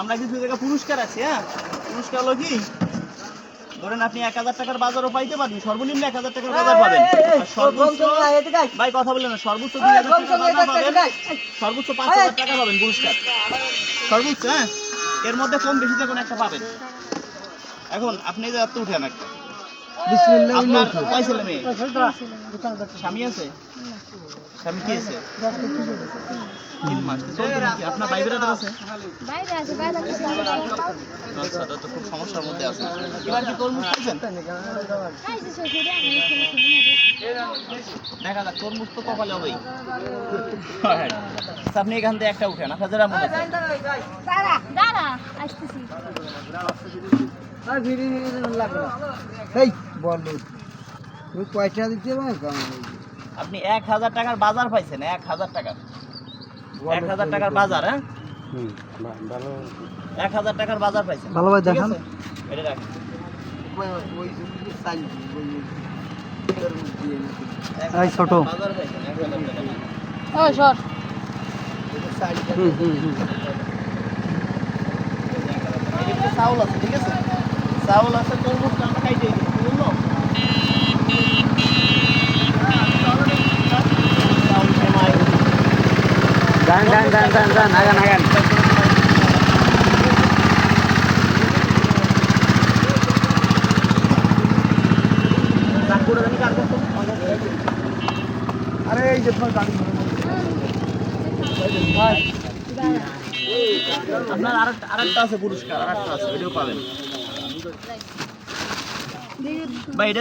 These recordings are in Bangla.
আমরা কিছু জায়গায় পুরস্কার আছে হ্যাঁ পুরস্কার হলো কি ধরেন আপনি এক হাজার টাকার বাজারও পাইতে পারবেন সর্বনিম্ন এক হাজার টাকার বাজার পাবেন সর্বোচ্চ ভাই কথা বললেন না সর্বোচ্চ দুই হাজার বাজার পাবেন সর্বোচ্চ পাঁচ হাজার টাকা পাবেন পুরস্কার সর্বোচ্চ হ্যাঁ এর মধ্যে কম বেশি যে কোনো একটা পাবেন এখন আপনি যে এত উঠেন একটা আপনার কয় ছেলে মেয়ে স্বামী আছে আচ্ছা হবেই। আচ্ছা, আপনি এখান থেকে একটা উঠেন। আপনার যেটা মনে হয় দাঁড়া এই বলো। পয়সা দিতে পারো? আপনি এক হাজার টাকার বাজার পাইছেন এক হাজার টাকার। এক হাজার টাকার বাজার হ্যাঁ? এক হাজার টাকার বাজার পাইছেন। ভালো ভাই দেখান। এটা রাখেন। এই ছোট। চাউল আছে ঠিক আছে? চাউল আছে তরমুজ আমরা খাইতে আরেকটা আছে আরেকটা আছে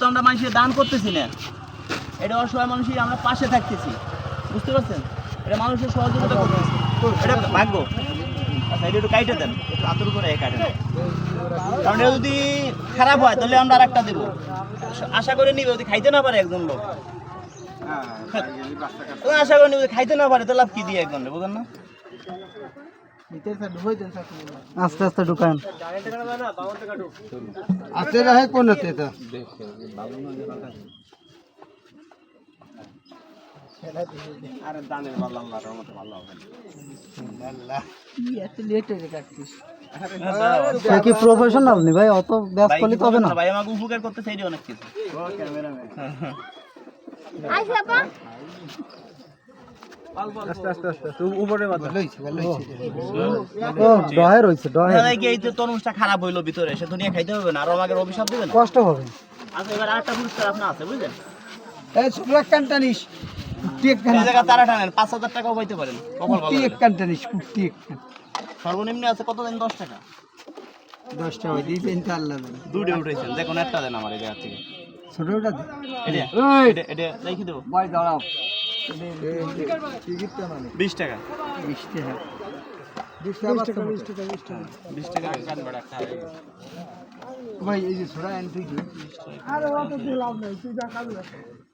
তো আমরা মানুষের দান করতেছি না। এটা অসহায় মানুষের আমরা পাশে থাকতেছি। বুঝতে পারছেন? এটা মানুষের সহযোগিতা করতেছি এটা ভাগ্য। আচ্ছা এটা একটু কাইটে দেন। একটু আতর করে কাটে দেন কারণ এটা যদি খারাপ হয় তাহলে আমরা আরেকটা দেবো। আশা করে নিবে যদি খাইতে না পারে একজন লোক। ও আশা করে নিবে যদি খাইতে না পারে তাহলে লাভ কি দিয়ে একজন বুঝলেন না? আস্তে আস্তে ঢুকান। আতে রাহে কোন হতে তো সে কি প্রফেশনাল নি ভাই? অত ব্যাস করলে হবে না। ভাই আমাকে উপকার করতে চাইলে অনেক কিছু। আইছে আপা। ও ডহে রইছে ডহে দাদা কি এই তরমুজটা খারাপ হইল ভিতরে সে দুনিয়া খাইতে হবে না আর আমাকে অভিশাপ দিবেন কষ্ট হবে। আচ্ছা এবার আরেকটা পুরস্কার আপনার আছে বুঝলেন? এই কান্টানিস কুটি এক এই জায়গা তারা টানেন পাঁচ হাজার টাকাও পাইতে পারেন কুটি এক হলে। কান্টানিস কুটি এক সর্বনিম্ন আছে কত দিন দশ টাকা। দশটা হয়ে দিই পেনটা আল্লাহ দেন দুটো উঠেছেন যে কোনো একটা দেন আমার এই জায়গা থেকে। ছোটটা দে। এটা এই! এটা এটা রেখে দেবো। ভাই দাঁড়াও। মানে। বিশ টাকা। বিশ টাকা। টাকা টাকা টাকা টাকা। টাকা ভাই এই যে ছোড়া এন তুই আরে অত দিলাম নাই তুই যা খাবি।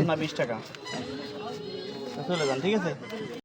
আপনার বিশ টাকা। চলে যান ঠিক আছে?